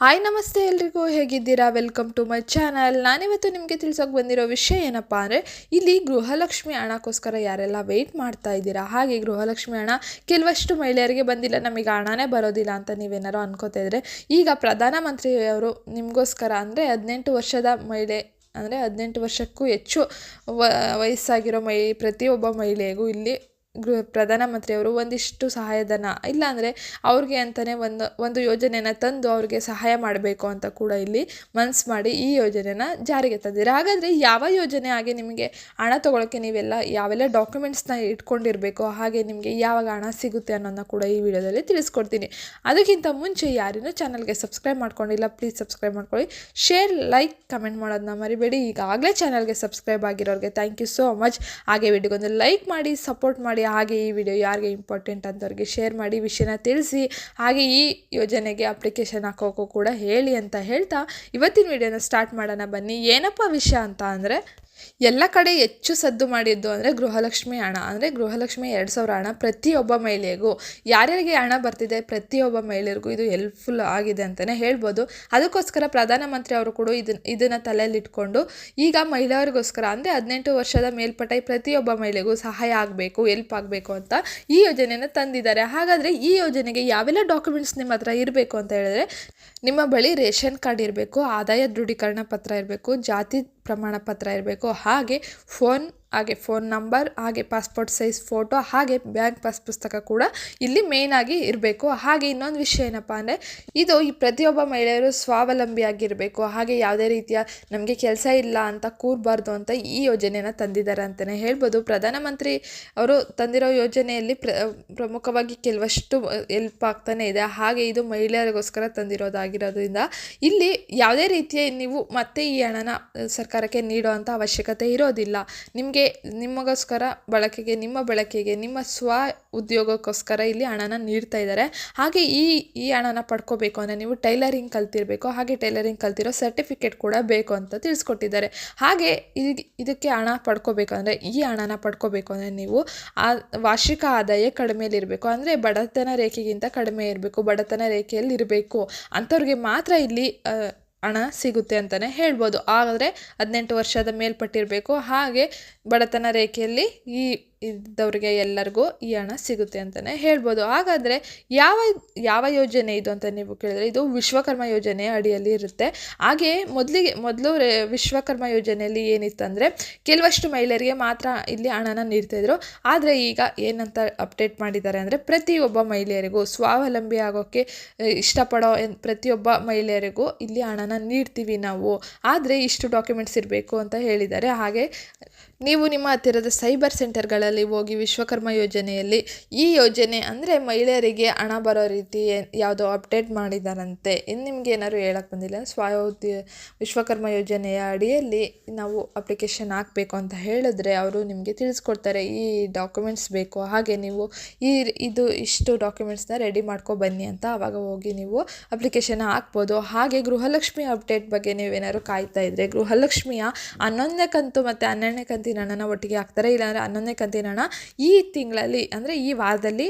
Hi ನಮಸ್ತೆ ಎಲ್ರಿಗೂ ಹೇಗಿದ್ದೀರಾ? ವೆಲ್ಕಮ್ ಟು ಮೈ ಚಾನಲ್ ನಾನಿವತ್ತು ನಿಮಗೆ ತಿಳ್ಸೋಕೆ ಬಂದಿರೋ ವಿಷಯ ಏನಪ್ಪ ಅಂದರೆ, ಇಲ್ಲಿ ಗೃಹಲಕ್ಷ್ಮಿ ಹಣಕ್ಕೋಸ್ಕರ ಯಾರೆಲ್ಲ ವೆಯ್ಟ್ ಮಾಡ್ತಾ ಇದ್ದೀರಾ? ಹಾಗೆ ಗೃಹಲಕ್ಷ್ಮಿ ಹಣ ಕೆಲವಷ್ಟು ಮಹಿಳೆಯರಿಗೆ ಬಂದಿಲ್ಲ, ನಮಗೆ ಹಣನೇ ಬರೋದಿಲ್ಲ ಅಂತ ನೀವೇನಾರು ಅನ್ಕೋತಾ ಇದ್ರೆ, ಈಗ ಪ್ರಧಾನಮಂತ್ರಿಯವರು ನಿಮಗೋಸ್ಕರ ಅಂದರೆ ಹದಿನೆಂಟು ವರ್ಷದ ಮಹಿಳೆ, ಅಂದರೆ ಹದಿನೆಂಟು ವರ್ಷಕ್ಕೂ ಹೆಚ್ಚು ವಯಸ್ಸಾಗಿರೋ ಮಹಿ, ಪ್ರತಿಯೊಬ್ಬ ಮಹಿಳೆಗೂ ಇಲ್ಲಿ ಗೃಹ ಪ್ರಧಾನಮಂತ್ರಿಯವರು ಒಂದಿಷ್ಟು ಸಹಾಯಧನ ಇಲ್ಲಾಂದರೆ ಅವ್ರಿಗೆ ಅಂತಲೇ ಒಂದು ಒಂದು ಯೋಜನೆಯನ್ನು ತಂದು ಅವ್ರಿಗೆ ಸಹಾಯ ಮಾಡಬೇಕು ಅಂತ ಕೂಡ ಇಲ್ಲಿ ಮನ್ಸು ಮಾಡಿ ಈ ಯೋಜನೆನ ಜಾರಿಗೆ ತಂದಿದ್ದಾರೆ. ಹಾಗಾದರೆ ಯಾವ ಯೋಜನೆ ಹಾಗೆ ನಿಮಗೆ ಹಣ ತೊಗೊಳಕ್ಕೆ ನೀವೆಲ್ಲ ಯಾವೆಲ್ಲ ಡಾಕ್ಯುಮೆಂಟ್ಸ್ನ ಇಟ್ಕೊಂಡಿರಬೇಕು, ಹಾಗೆ ನಿಮಗೆ ಯಾವಾಗ ಹಣ ಸಿಗುತ್ತೆ ಅನ್ನೋದನ್ನ ಕೂಡ ಈ ವಿಡಿಯೋದಲ್ಲಿ ತಿಳಿಸ್ಕೊಡ್ತೀನಿ. ಅದಕ್ಕಿಂತ ಮುಂಚೆ ಯಾರಿನೂ ಚಾನಲ್ಗೆ ಸಬ್ಸ್ಕ್ರೈಬ್ ಮಾಡ್ಕೊಂಡಿಲ್ಲ, ಪ್ಲೀಸ್ ಸಬ್ಸ್ಕ್ರೈಬ್ ಮಾಡ್ಕೊಳ್ಳಿ. ಶೇರ್, ಲೈಕ್, ಕಮೆಂಟ್ ಮಾಡೋದನ್ನ ಮರಿಬೇಡಿ. ಈಗಾಗಲೇ ಚಾನಲ್ಗೆ ಸಬ್ಸ್ಕ್ರೈಬ್ ಆಗಿರೋರಿಗೆ ಥ್ಯಾಂಕ್ ಯು ಸೋ ಮಚ್ ಹಾಗೆ ವಿಡಿಯೋಗೊಂದು ಲೈಕ್ ಮಾಡಿ, ಸಪೋರ್ಟ್ ಮಾಡಿ. ಹಾಗೆ ಈ ವಿಡಿಯೋ ಯಾರಿಗೆ ಇಂಪಾರ್ಟೆಂಟ್ ಅಂತವ್ರಿಗೆ ಶೇರ್ ಮಾಡಿ ವಿಷಯನ ತಿಳಿಸಿ, ಹಾಗೆ ಈ ಯೋಜನೆಗೆ ಅಪ್ಲಿಕೇಶನ್ ಹಾಕೋಕ್ಕೂ ಕೂಡ ಹೇಳಿ ಅಂತ ಹೇಳ್ತಾ, ಇವತ್ತಿನ ವಿಡಿಯೋನ ಸ್ಟಾರ್ಟ್ ಮಾಡೋಣ ಬನ್ನಿ. ಏನಪ್ಪ ವಿಷಯ ಅಂತ ಅಂದರೆ ಎಲ್ಲ ಕಡೆ ಹೆಚ್ಚು ಸದ್ದು ಮಾಡಿದ್ದು ಅಂದರೆ ಗೃಹಲಕ್ಷ್ಮಿ ಹಣ. ಅಂದರೆ ಗೃಹಲಕ್ಷ್ಮಿ ಎರಡು ಸಾವಿರ ಹಣ ಪ್ರತಿಯೊಬ್ಬ ಮಹಿಳೆಗೂ. ಯಾರ್ಯಾರಿಗೆ ಹಣ ಬರ್ತಿದೆ ಪ್ರತಿಯೊಬ್ಬ ಮಹಿಳೆಯರಿಗೂ ಇದು ಹೆಲ್ಪ್ಫುಲ್ ಆಗಿದೆ ಅಂತಲೇ ಹೇಳ್ಬೋದು. ಅದಕ್ಕೋಸ್ಕರ ಪ್ರಧಾನಮಂತ್ರಿ ಅವರು ಕೂಡ ಇದನ್ನ ಇದನ್ನು ತಲೆಯಲ್ಲಿಟ್ಕೊಂಡು ಈಗ ಮಹಿಳೆಯರಿಗೋಸ್ಕರ ಅಂದರೆ ಹದಿನೆಂಟು ವರ್ಷದ ಮೇಲ್ಪಟ್ಟ ಪ್ರತಿಯೊಬ್ಬ ಮಹಿಳೆಗೂ ಸಹಾಯ ಆಗಬೇಕು ಹೆಲ್ಪ್ ಆಗಬೇಕು ಅಂತ ಈ ಯೋಜನೆಯನ್ನು ತಂದಿದ್ದಾರೆ. ಹಾಗಾದರೆ ಈ ಯೋಜನೆಗೆ ಯಾವೆಲ್ಲ ಡಾಕ್ಯುಮೆಂಟ್ಸ್ ನಿಮ್ಮ ಹತ್ರ ಇರಬೇಕು ಅಂತ ಹೇಳಿದ್ರೆ ನಿಮ್ಮ ಬಳಿ ರೇಷನ್ ಕಾರ್ಡ್ ಇರಬೇಕು, ಆದಾಯ ದೃಢೀಕರಣ ಪತ್ರ ಇರಬೇಕು, ಜಾತಿ ಪ್ರಮಾಣ ಪತ್ರ ಇರಬೇಕು ಹಾಗೆ ಫೋನ್ ಹಾಗೆ ಫೋನ್ ನಂಬರ್ ಹಾಗೆ ಪಾಸ್ಪೋರ್ಟ್ ಸೈಜ್ ಫೋಟೋ ಹಾಗೆ ಬ್ಯಾಂಕ್ ಪಾಸ್ ಪುಸ್ತಕ ಕೂಡ ಇಲ್ಲಿ ಮೇಯ್ನಾಗಿ ಇರಬೇಕು. ಹಾಗೆ ಇನ್ನೊಂದು ವಿಷಯ ಏನಪ್ಪ ಅಂದರೆ, ಇದು ಈ ಪ್ರತಿಯೊಬ್ಬ ಮಹಿಳೆಯರು ಸ್ವಾವಲಂಬಿಯಾಗಿರಬೇಕು ಹಾಗೆ ಯಾವುದೇ ರೀತಿಯ ನಮಗೆ ಕೆಲಸ ಇಲ್ಲ ಅಂತ ಕೂರಬಾರ್ದು ಅಂತ ಈ ಯೋಜನೆಯನ್ನು ತಂದಿದ್ದಾರೆ ಅಂತಲೇ ಹೇಳ್ಬೋದು. ಪ್ರಧಾನಮಂತ್ರಿ ಅವರು ತಂದಿರೋ ಯೋಜನೆಯಲ್ಲಿ ಪ್ರ, ಪ್ರಮುಖವಾಗಿ ಕೆಲವಷ್ಟು ಎಲ್ಪ್ ಆಗ್ತಾನೆ ಇದೆ. ಹಾಗೆ ಇದು ಮಹಿಳೆಯರಿಗೋಸ್ಕರ ತಂದಿರೋದಾಗಿರೋದ್ರಿಂದ ಇಲ್ಲಿ ಯಾವುದೇ ರೀತಿಯ ನೀವು ಮತ್ತೆ ಈ ಹಣನ ಸರ್ಕಾರಕ್ಕೆ ನೀಡೋ ಅಂಥ ಅವಶ್ಯಕತೆ ಇರೋದಿಲ್ಲ. ನಿಮಗೆ ನಿಮಗೋಸ್ಕರ ಬಳಕೆಗೆ, ನಿಮ್ಮ ಬಳಕೆಗೆ, ನಿಮ್ಮ ಸ್ವ ಉದ್ಯೋಗಕ್ಕೋಸ್ಕರ ಇಲ್ಲಿ ಹಣನ ನೀಡ್ತಾ ಇದ್ದಾರೆ. ಹಾಗೆ ಈ ಈ ಹಣನ ಪಡ್ಕೋಬೇಕು ಅಂದರೆ ನೀವು ಟೈಲರಿಂಗ್ ಕಲ್ತಿರಬೇಕು, ಹಾಗೆ ಟೈಲರಿಂಗ್ ಕಲ್ತಿರೋ ಸರ್ಟಿಫಿಕೇಟ್ ಕೂಡ ಬೇಕು ಅಂತ ತಿಳಿಸ್ಕೊಟ್ಟಿದ್ದಾರೆ. ಹಾಗೆ ಇದಕ್ಕೆ ಹಣ ಪಡ್ಕೋಬೇಕು ಅಂದರೆ, ಈ ಹಣನ ಪಡ್ಕೋಬೇಕು ಅಂದರೆ ನೀವು ಆ ವಾರ್ಷಿಕ ಆದಾಯ ಕಡಿಮೆಯಲ್ಲಿರಬೇಕು ಅಂದರೆ ಬಡತನ ರೇಖೆಗಿಂತ ಕಡಿಮೆ ಇರಬೇಕು, ಬಡತನ ರೇಖೆಯಲ್ಲಿ ಇರಬೇಕು. ಅಂಥವ್ರಿಗೆ ಮಾತ್ರ ಇಲ್ಲಿ ಹಣ ಸಿಗುತ್ತೆ ಅಂತಲೇ ಹೇಳ್ಬೋದು. ಆದರೆ ಹದಿನೆಂಟು ವರ್ಷದ ಮೇಲ್ಪಟ್ಟಿರಬೇಕು. ಹಾಗೆ ಬಡತನ ರೇಖೆಯಲ್ಲಿ ಈ ಇದ್ದವ್ರಿಗೆ ಎಲ್ಲರಿಗೂ ಈ ಹಣ ಸಿಗುತ್ತೆ ಅಂತಲೇ ಹೇಳ್ಬೋದು. ಹಾಗಾದರೆ ಯಾವ ಯಾವ ಯೋಜನೆ ಇದು ಅಂತ ನೀವು ಕೇಳಿದ್ರೆ ಇದು ವಿಶ್ವಕರ್ಮ ಯೋಜನೆ ಅಡಿಯಲ್ಲಿ ಇರುತ್ತೆ. ಹಾಗೆ ಮೊದಲಿಗೆ, ಮೊದಲು ವಿಶ್ವಕರ್ಮ ಯೋಜನೆಯಲ್ಲಿ ಏನಿತ್ತಂದರೆ ಕೆಲವಷ್ಟು ಮಹಿಳೆಯರಿಗೆ ಮಾತ್ರ ಇಲ್ಲಿ ಹಣನ ನೀಡ್ತಾಯಿದ್ರು ಆದರೆ ಈಗ ಏನಂತ ಅಪ್ಡೇಟ್ ಮಾಡಿದ್ದಾರೆ ಅಂದರೆ ಪ್ರತಿಯೊಬ್ಬ ಮಹಿಳೆಯರಿಗೂ ಸ್ವಾವಲಂಬಿ ಆಗೋಕ್ಕೆ ಇಷ್ಟಪಡೋ ಪ್ರತಿಯೊಬ್ಬ ಮಹಿಳೆಯರಿಗೂ ಇಲ್ಲಿ ಹಣನ ನೀಡ್ತೀವಿ ನಾವು. ಆದರೆ ಇಷ್ಟು ಡಾಕ್ಯುಮೆಂಟ್ಸ್ ಇರಬೇಕು ಅಂತ ಹೇಳಿದ್ದಾರೆ. ಹಾಗೆ ನೀವು ನಿಮ್ಮ ಹತ್ತಿರದ ಸೈಬರ್ ಸೆಂಟರ್ಗಳಲ್ಲಿ ಹೋಗಿ ವಿಶ್ವಕರ್ಮ ಯೋಜನೆಯಲ್ಲಿ ಈ ಯೋಜನೆ ಅಂದರೆ ಮಹಿಳೆಯರಿಗೆ ಹಣ ಬರೋ ರೀತಿ ಯಾವುದೋ ಅಪ್ಡೇಟ್ ಮಾಡಿದಾರಂತೆ. ಇನ್ನು ನಿಮಗೆ ಏನಾದ್ರು ಹೇಳಕ್ಕೆ ಬಂದಿಲ್ಲ ಸ್ವ ವಿಶ್ವಕರ್ಮ ಯೋಜನೆಯ ಅಡಿಯಲ್ಲಿ ನಾವು ಅಪ್ಲಿಕೇಶನ್ ಹಾಕಬೇಕು ಅಂತ ಹೇಳಿದ್ರೆ ಅವರು ನಿಮಗೆ ತಿಳಿಸ್ಕೊಡ್ತಾರೆ ಈ ಡಾಕ್ಯುಮೆಂಟ್ಸ್ ಬೇಕು. ಹಾಗೆ ನೀವು ಈ ಇದು ಇಷ್ಟು ಡಾಕ್ಯುಮೆಂಟ್ಸ್ನ ರೆಡಿ ಮಾಡ್ಕೊ ಬನ್ನಿ ಅಂತ ಆವಾಗ ಹೋಗಿ ನೀವು ಅಪ್ಲಿಕೇಶನ್ ಹಾಕ್ಬೋದು. ಹಾಗೆ ಗೃಹಲಕ್ಷ್ಮಿ ಅಪ್ಡೇಟ್ ಬಗ್ಗೆ ನೀವೇನಾದ್ರು ಕಾಯ್ತಾ ಇದ್ದರೆ ಗೃಹಲಕ್ಷ್ಮಿಯ ಹನ್ನೊಂದನೇ ಕಂತು ಮತ್ತು ಹನ್ನೆರಡನೇ ಕಂತು ಕಂತಿನ ಒಟ್ಟಿಗೆ ಹಾಕ್ತಾರೆ, ಇಲ್ಲಾಂದರೆ ಹನ್ನೊಂದನೇ ಕಂತಿನ ಹಣ ಈ ತಿಂಗಳಲ್ಲಿ, ಅಂದರೆ ಈ ವಾರದಲ್ಲಿ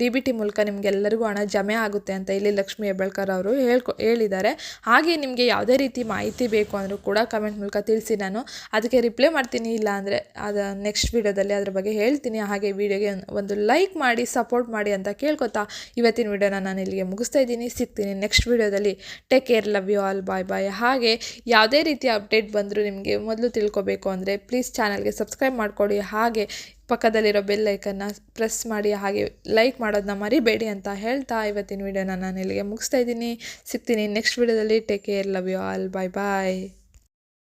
ಡಿ ಬಿ ಟಿ ಮೂಲಕ ನಿಮಗೆಲ್ಲರಿಗೂ ಹಣ ಜಮೆ ಆಗುತ್ತೆ ಅಂತ ಇಲ್ಲಿ ಲಕ್ಷ್ಮೀ ಹೆಬ್ಬಳ್ಕರ್ ಅವರು ಹೇಳ್ಕೊ, ಹೇಳಿದ್ದಾರೆ. ಹಾಗೆ ನಿಮಗೆ ಯಾವುದೇ ರೀತಿ ಮಾಹಿತಿ ಬೇಕು ಅಂದರೂ ಕೂಡ ಕಮೆಂಟ್ ಮೂಲಕ ತಿಳಿಸಿ ನಾನು ಅದಕ್ಕೆ ರಿಪ್ಲೈ ಮಾಡ್ತೀನಿ. ಇಲ್ಲ ಅಂದರೆ ಅದು ನೆಕ್ಸ್ಟ್ ವೀಡಿಯೋದಲ್ಲಿ ಅದ್ರ ಬಗ್ಗೆ ಹೇಳ್ತೀನಿ. ಹಾಗೆ ವೀಡಿಯೋಗೆ ಒಂದು ಲೈಕ್ ಮಾಡಿ, ಸಪೋರ್ಟ್ ಮಾಡಿ ಅಂತ ಕೇಳ್ಕೊತಾ ಇವತ್ತಿನ ವೀಡಿಯೋನ ನಾನು ಇಲ್ಲಿಗೆ ಮುಗಿಸ್ತಾ ಇದ್ದೀನಿ. ಸಿಗ್ತೀನಿ ನೆಕ್ಸ್ಟ್ ವೀಡಿಯೋದಲ್ಲಿ. Take care love you all bye bye ಹಾಗೆ ಯಾವುದೇ ರೀತಿಯ ಅಪ್ಡೇಟ್ ಬಂದರೂ ನಿಮಗೆ ಮೊದಲು ತಿಳ್ಕೊಬೇಕು ಅಂದರೆ ಪ್ಲೀಸ್ ಚಾನಲ್ಗೆ ಸಬ್ಸ್ಕ್ರೈಬ್ ಮಾಡಿಕೊಡಿ. ಹಾಗೆ ಪಕ್ಕದಲ್ಲಿರೋ ಬೆಲ್ ಲೈಕನ್ನು ಪ್ರೆಸ್ ಮಾಡಿ, ಹಾಗೆ ಲೈಕ್ ಮಾಡೋದನ್ನ ಮರಿಬೇಡಿ ಅಂತ ಹೇಳ್ತಾ ಇವತ್ತಿನ ವೀಡಿಯೋನ ನಾನು ಇಲ್ಲಿಗೆ ಮುಗಿಸ್ತಾ ಇದ್ದೀನಿ. ಸಿಗ್ತೀನಿ ನೆಕ್ಸ್ಟ್ ವೀಡಿಯೋದಲ್ಲಿ take care love you all bye bye